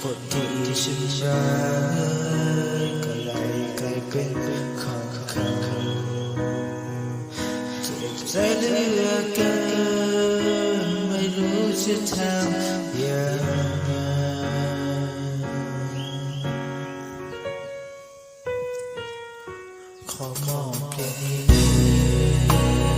คนที่ฉันรักก็เลยกเป็นของเขาเจ็บใจหลือเกินไม่รู้จะทำย่งไรขอมองเพียงนี้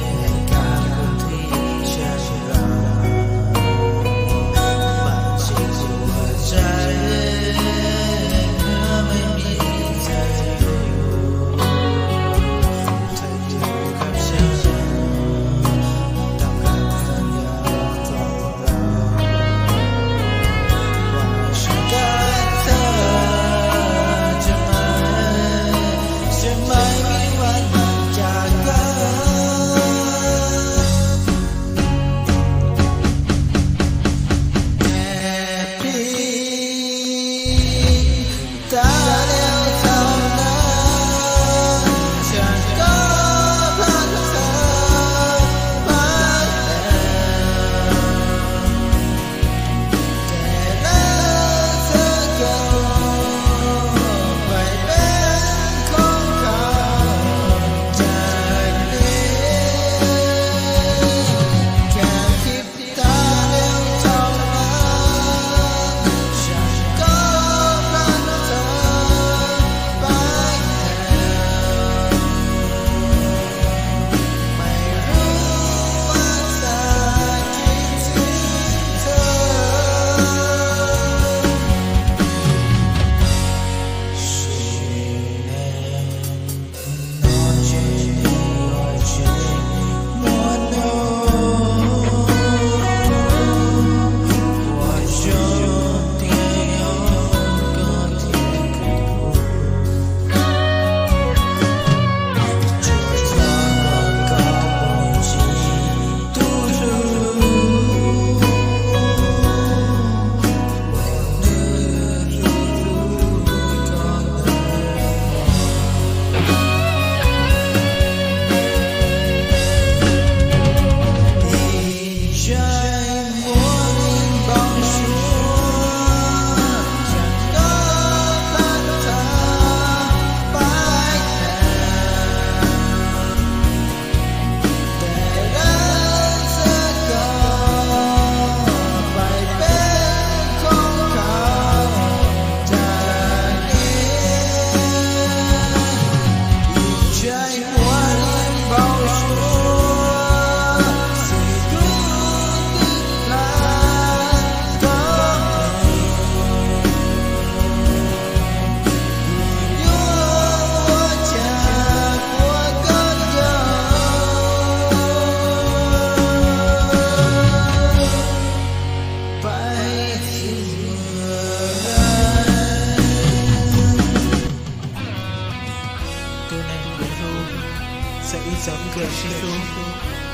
这一种个性，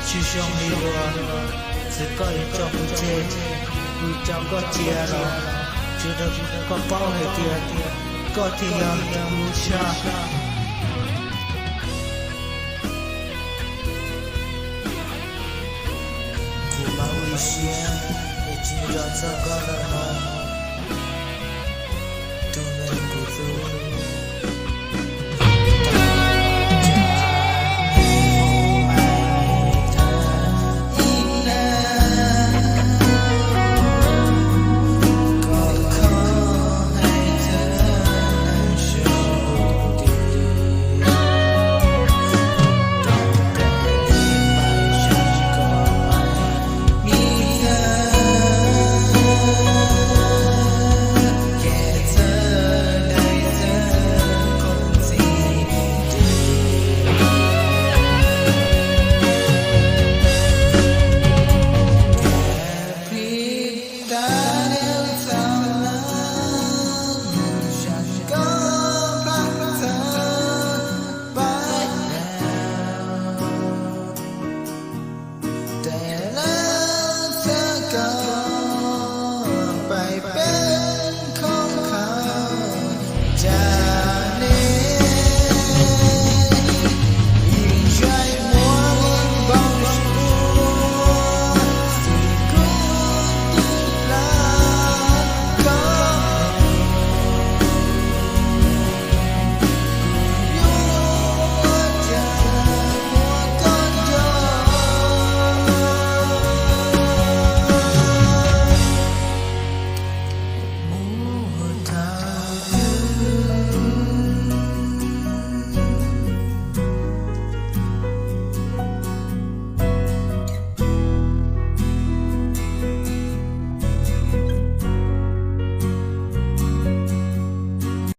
去想你我，只个人做不接，你找个接了，觉得个包还爹爹，个天涯也无下。古马未歇，